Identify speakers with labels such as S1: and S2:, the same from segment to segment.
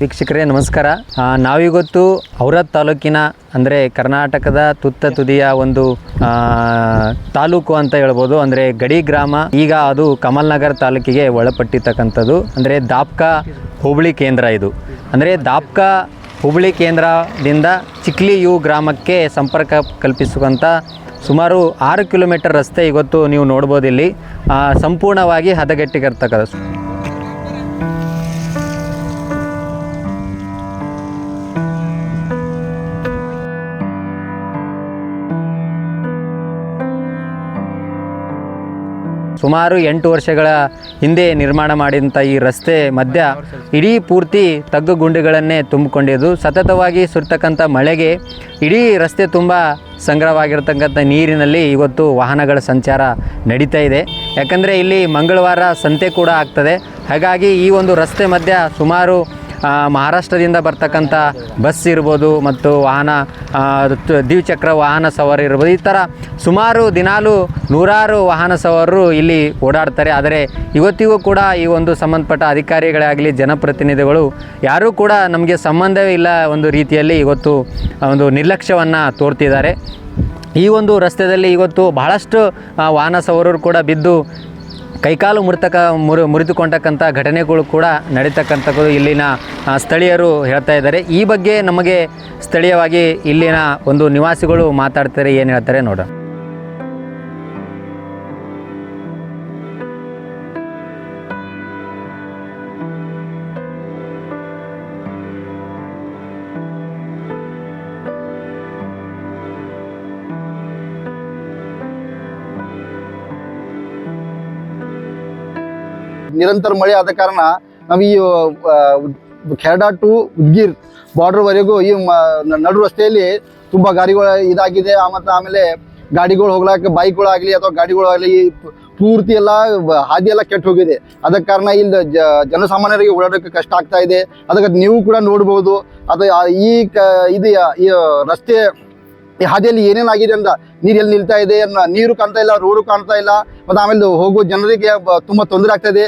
S1: ವೀಕ್ಷಕರೇ, ನಮಸ್ಕಾರ. ನಾವಿವತ್ತು ಔರತ್ ತಾಲೂಕಿನ, ಅಂದರೆ ಕರ್ನಾಟಕದ ತುತ್ತ ತುದಿಯ ಒಂದು ತಾಲೂಕು ಅಂತ ಹೇಳ್ಬೋದು. ಅಂದರೆ ಗಡಿ ಗ್ರಾಮ, ಈಗ ಅದು ಕಮಲ್ ನಗರ್ ತಾಲೂಕಿಗೆ ಒಳಪಟ್ಟಿರ್ತಕ್ಕಂಥದ್ದು. ಅಂದರೆ ದಾಪ್ಕಾ ಹೋಬಳಿ ಕೇಂದ್ರ ಇದು. ಅಂದರೆ ದಾಪ್ಕಾ ಹುಬ್ಳಿ ಕೇಂದ್ರದಿಂದ ಚಿಕ್ಲಿ ಯು ಗ್ರಾಮಕ್ಕೆ ಸಂಪರ್ಕ ಕಲ್ಪಿಸುವಂಥ ಸುಮಾರು ಆರು ಕಿಲೋಮೀಟರ್ ರಸ್ತೆ ಇವತ್ತು ನೀವು ನೋಡ್ಬೋದು ಇಲ್ಲಿ. ಸಂಪೂರ್ಣವಾಗಿ ಹದಗೆಟ್ಟಿಗಿರ್ತಕ್ಕಂಥ ಸುಮಾರು ಎಂಟು ವರ್ಷಗಳ ಹಿಂದೆ ನಿರ್ಮಾಣ ಮಾಡಿದಂಥ ಈ ರಸ್ತೆ ಮಧ್ಯ ಇಡೀ ಪೂರ್ತಿ ತಗ್ಗು ಗುಂಡಿಗಳನ್ನೇ ತುಂಬಿಕೊಂಡಿದ್ದು. ಸತತವಾಗಿ ಸುರ್ತಕ್ಕಂಥ ಮಳೆಗೆ ಇಡೀ ರಸ್ತೆ ತುಂಬ ಸಂಗ್ರಹವಾಗಿರ್ತಕ್ಕಂಥ ನೀರಿನಲ್ಲಿ ಇವತ್ತು ವಾಹನಗಳ ಸಂಚಾರ ನಡೀತಾ ಇದೆ. ಯಾಕಂದರೆ ಇಲ್ಲಿ ಮಂಗಳವಾರ ಸಂತೆ ಕೂಡ ಆಗ್ತದೆ. ಹಾಗಾಗಿ ಈ ಒಂದು ರಸ್ತೆ ಮಧ್ಯ ಸುಮಾರು ಮಹಾರಾಷ್ಟ್ರದಿಂದ ಬರ್ತಕ್ಕಂಥ ಬಸ್ ಇರ್ಬೋದು ಮತ್ತು ವಾಹನ ದ್ವಿಚಕ್ರ ವಾಹನ ಸವಾರಿ ಇರ್ಬೋದು. ಈ ಥರ ಸುಮಾರು ದಿನಾಲೂ ನೂರಾರು ವಾಹನ ಸವಾರರು ಇಲ್ಲಿ ಓಡಾಡ್ತಾರೆ. ಆದರೆ ಇವತ್ತಿಗೂ ಕೂಡ ಈ ಒಂದು ಸಂಬಂಧಪಟ್ಟ ಅಧಿಕಾರಿಗಳಾಗಲಿ, ಜನಪ್ರತಿನಿಧಿಗಳು ಯಾರೂ ಕೂಡ ನಮಗೆ ಸಂಬಂಧವೇ ಇಲ್ಲ ಒಂದು ರೀತಿಯಲ್ಲಿ ಇವತ್ತು ಒಂದು ನಿರ್ಲಕ್ಷ್ಯವನ್ನು ತೋರ್ತಿದ್ದಾರೆ. ಈ ಒಂದು ರಸ್ತೆಯಲ್ಲಿ ಇವತ್ತು ಬಹಳಷ್ಟು ವಾಹನ ಸವಾರರು ಕೂಡ ಬಿದ್ದು ಕೈಕಾಲು ಮುರಿತಕ್ಕ ಮುರು, ಮುರಿದುಕೊಂಡಕ್ಕಂಥ ಘಟನೆಗಳು ಕೂಡ ನಡೀತಕ್ಕಂಥದ್ದು ಇಲ್ಲಿನ ಸ್ಥಳೀಯರು ಹೇಳ್ತಾ ಇದ್ದಾರೆ. ಈ ಬಗ್ಗೆ ನಮಗೆ ಸ್ಥಳೀಯವಾಗಿ ಇಲ್ಲಿನ ಒಂದು ನಿವಾಸಿಗಳು ಮಾತಾಡ್ತಾರೆ, ಏನು ಹೇಳ್ತಾರೆ ನೋಡೋಣ.
S2: ನಿರಂತರ ಮಳೆ ಆದ ಕಾರಣ ನಾವು ಈ ಖೆರಡಾ ಟು ಉದ್ಗಿರ್ ಬಾರ್ಡರ್ ವರೆಗೂ ಈ ನಡು ರಸ್ತೆಯಲ್ಲಿ ತುಂಬ ಗಾಡಿಗಳು ಇದಾಗಿದೆ. ಮತ್ತು ಆಮೇಲೆ ಗಾಡಿಗಳು ಹೋಗ್ಲಾಕ ಬೈಕ್ಗಳಾಗಲಿ ಅಥವಾ ಗಾಡಿಗಳಾಗಲಿ ಪೂರ್ತಿ ಎಲ್ಲ ಹಾದಿ ಎಲ್ಲ ಕೆಟ್ಟು ಹೋಗಿದೆ. ಅದಕ್ಕೆ ಕಾರಣ ಇಲ್ಲಿ ಜನಸಾಮಾನ್ಯರಿಗೆ ಓಡಾಡೋಕ್ಕೆ ಕಷ್ಟ ಆಗ್ತಾ ಇದೆ. ಅದಕ್ಕೆ ನೀವು ಕೂಡ ನೋಡ್ಬೋದು. ಅದು ಈ ಕ, ಇದು ರಸ್ತೆ ಈ ಹಾದಿಯಲ್ಲಿ ಏನೇನಾಗಿದೆ ಅಂತ ನೀರು ಎಲ್ಲಿ ನಿಲ್ತಾ ಇದೆ ನೀರು ಕಾಣ್ತಾ ಇಲ್ಲ, ರೋಡು ಕಾಣ್ತಾ ಇಲ್ಲ, ಮತ್ತು ಆಮೇಲೆ ಹೋಗೋ ಜನರಿಗೆ ತುಂಬಾ ತೊಂದರೆ ಆಗ್ತಾ ಇದೆ.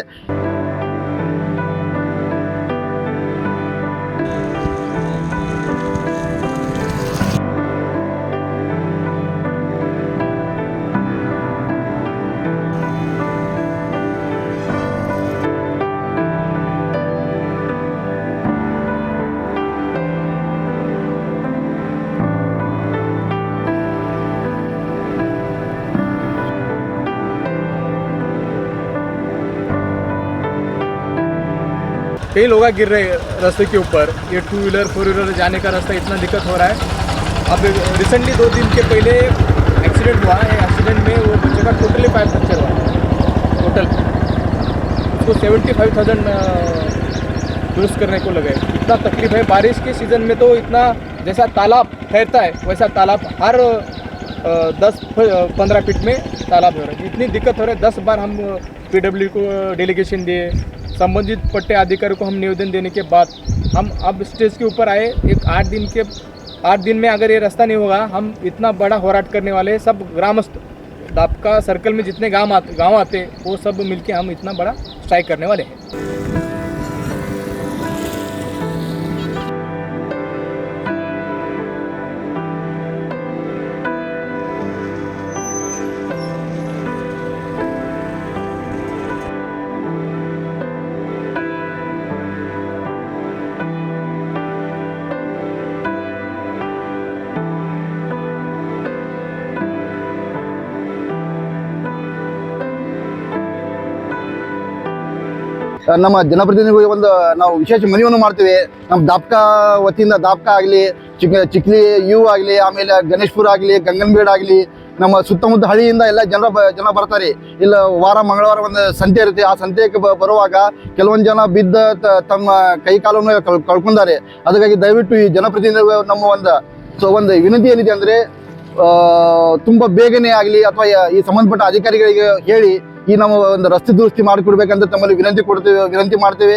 S3: कई लोग गिर रहे रास्ते के ऊपर। ये टू व्हीलर फोर व्हीलर जाने का रास्ता इतना दिक्कत हो रहा है। अब रिसेंटली दो दिन के पहले एक्सीडेंट हुआ है। एक्सीडेंट में वो बच्चे का टोटली पाइप फ्रैक्चर हुआ। टोटल उसको सेवेंटी फाइव थाउज़ेंड दुरुस्त करने को लगे। इतना तकलीफ़ है। बारिश के सीज़न में तो इतना जैसा तालाब ठहरता है, वैसा तालाब हर दस पंद्रह फीट में तालाब हो रहा है। इतनी दिक्कत हो रही है। दस बार हम पीडब्ल्यू को डेलीगेशन दिए। संबंधित पट्टे अधिकारी को हम निवेदन देने के बाद हम अब स्टेज के ऊपर आए। एक आठ दिन के, आठ दिन में अगर ये रास्ता नहीं होगा, हम इतना बड़ा होराट करने वाले सब ग्रामस्थ दापका सर्कल में जितने गाँव आते गाँव आते वो सब मिलके हम इतना बड़ा स्ट्राइक करने वाले हैं।
S2: ನಮ್ಮ ಜನಪ್ರತಿನಿಧಿಗಳಿಗೆ ಒಂದು ನಾವು ವಿಶೇಷ ಮನವಿಯನ್ನು ಮಾಡ್ತೀವಿ. ನಮ್ಮ ದಾಪ್ಕಾ ವತಿಯಿಂದ ದಾಪ್ಕ ಆಗಲಿ ಚಿಕ್ಕ ಚಿಕ್ಲಿ ಯು ಆಗಲಿ, ಆಮೇಲೆ ಗಣೇಶ್ಪುರ ಆಗಲಿ, ಗಂಗನಬೀಡ್ ಆಗಲಿ, ನಮ್ಮ ಸುತ್ತಮುತ್ತ ಹಳ್ಳಿಯಿಂದ ಎಲ್ಲ ಜನ ಬ, ಜನ ಬರ್ತಾರೆ. ಇಲ್ಲ, ವಾರ, ಮಂಗಳವಾರ ಒಂದು ಸಂತೆ ಇರುತ್ತೆ. ಆ ಸಂತೆಗೆ ಬರುವಾಗ ಕೆಲವೊಂದು ಜನ ಬಿದ್ದ ತಮ್ಮ ಕೈ ಕಾಲನ್ನು ಕಳ್, ಕಳ್ಕೊಂಡಾರೆ. ಅದಕ್ಕಾಗಿ ದಯವಿಟ್ಟು ಈ ಜನಪ್ರತಿನಿಧಿಗಳು ನಮ್ಮ ಒಂದು, ಸೊ, ಒಂದು ವಿನಂತಿ ಏನಿದೆ ಅಂದರೆ ತುಂಬ ಬೇಗನೆ ಆಗಲಿ, ಅಥವಾ ಈ ಸಂಬಂಧಪಟ್ಟ ಅಧಿಕಾರಿಗಳಿಗೆ ಹೇಳಿ ಈ ನಮ್ಮ ಒಂದು ರಸ್ತೆ ದುರಸ್ತಿ ಮಾಡಿಕೊಡ್ಬೇಕಂತ ತಮ್ಮಲ್ಲಿ ವಿನಂತಿ ಕೊಡ್ತೇವೆ ವಿನಂತಿ ಮಾಡ್ತೇವೆ.